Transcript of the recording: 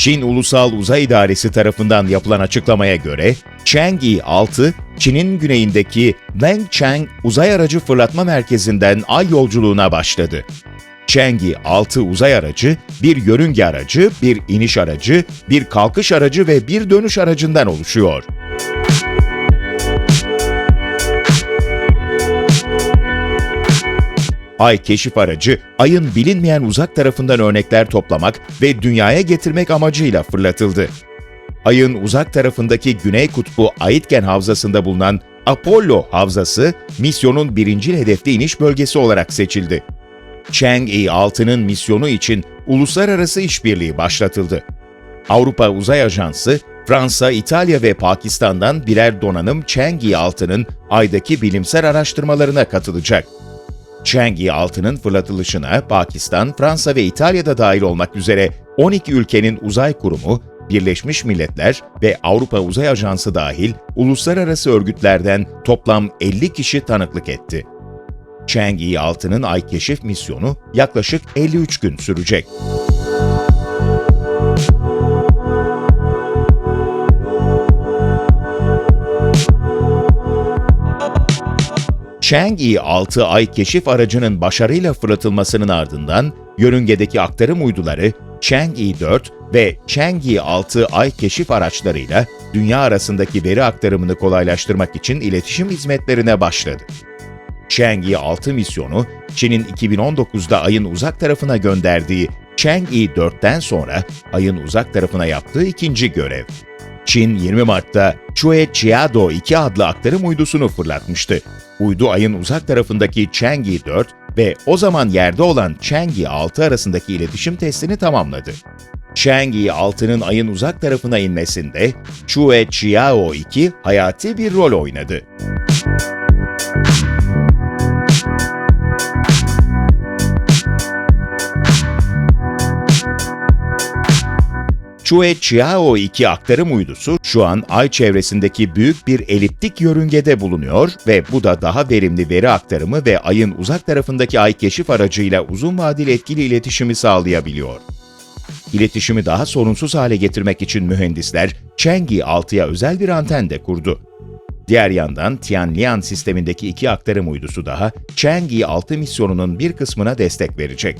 Çin Ulusal Uzay İdaresi tarafından yapılan açıklamaya göre, Chang'e 6, Çin'in güneyindeki Wenchang Uzay Aracı Fırlatma Merkezi'nden ay yolculuğuna başladı. Chang'e 6 uzay aracı, bir yörünge aracı, bir iniş aracı, bir kalkış aracı ve bir dönüş aracından oluşuyor. Ay keşif aracı, Ay'ın bilinmeyen uzak tarafından örnekler toplamak ve dünyaya getirmek amacıyla fırlatıldı. Ay'ın uzak tarafındaki Güney Kutbu Aitken Havzası'nda bulunan Apollo Havzası, misyonun birincil hedefli iniş bölgesi olarak seçildi. Chang'e 6'nın misyonu için uluslararası işbirliği başlatıldı. Avrupa Uzay Ajansı, Fransa, İtalya ve Pakistan'dan birer donanım Chang'e 6'nın Ay'daki bilimsel araştırmalarına katılacak. Chang'e 6'nın fırlatılışına Pakistan, Fransa ve İtalya'da dahil olmak üzere 12 ülkenin uzay kurumu, Birleşmiş Milletler ve Avrupa Uzay Ajansı dahil uluslararası örgütlerden toplam 50 kişi tanıklık etti. Chang'e 6'nın ay keşif misyonu yaklaşık 53 gün sürecek. Chang'e 6 ay keşif aracının başarıyla fırlatılmasının ardından yörüngedeki aktarım uyduları Chang'e 4 ve Chang'e 6 ay keşif araçlarıyla dünya arasındaki veri aktarımını kolaylaştırmak için iletişim hizmetlerine başladı. Chang'e 6 misyonu, Çin'in 2019'da Ay'ın uzak tarafına gönderdiği Chang'e 4'ten sonra Ay'ın uzak tarafına yaptığı ikinci görev. Çin 20 Mart'ta Chue Chiado 2 adlı aktarım uydusunu fırlatmıştı. Uydu Ay'ın uzak tarafındaki Chang'e 4 ve o zaman yerde olan Chang'e 6 arasındaki iletişim testini tamamladı. Chang'e 6'nın Ay'ın uzak tarafına inmesinde Chue Chiao 2 hayati bir rol oynadı. Chue Chiao 2 aktarım uydusu şu an Ay çevresindeki büyük bir eliptik yörüngede bulunuyor ve bu da daha verimli veri aktarımı ve Ay'ın uzak tarafındaki Ay keşif aracıyla uzun vadeli etkili iletişimi sağlayabiliyor. İletişimi daha sorunsuz hale getirmek için mühendisler Chang'e 6'ya özel bir anten de kurdu. Diğer yandan Tianlian sistemindeki iki aktarım uydusu daha Chang'e 6 misyonunun bir kısmına destek verecek.